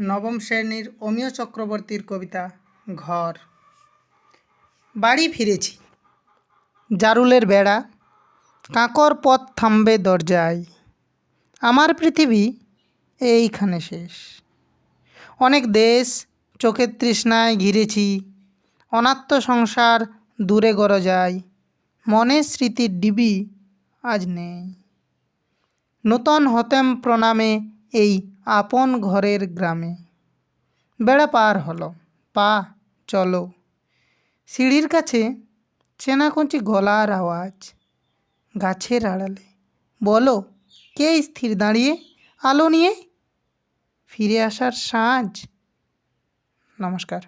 নবম শ্রেণির অমিয় চক্রবর্তীর কবিতা ঘর। বাড়ি ফিরেছি। জারুলের বেড়া, কাঁকর পথ থামবে দরজায়। আমার পৃথিবী এইখানে শেষ। অনেক দেশ চোখের তৃষ্ণায় ঘিরেছি। অনাত্ম সংসার দূরে গড় যায় মনের স্মৃতির ডিবি আজ নেই। নূতন হতেম প্রণামে এই আপন ঘরের গ্রামে। বেড়া পার হলো। পা, চলো। সিঁড়ির কাছে চেনাকচি গলার আওয়াজ। গাছের আড়ালে। বলো, কে স্থির দাঁড়িয়ে? আলো নিয়ে ফিরে আসার সাঁজ। নমস্কার।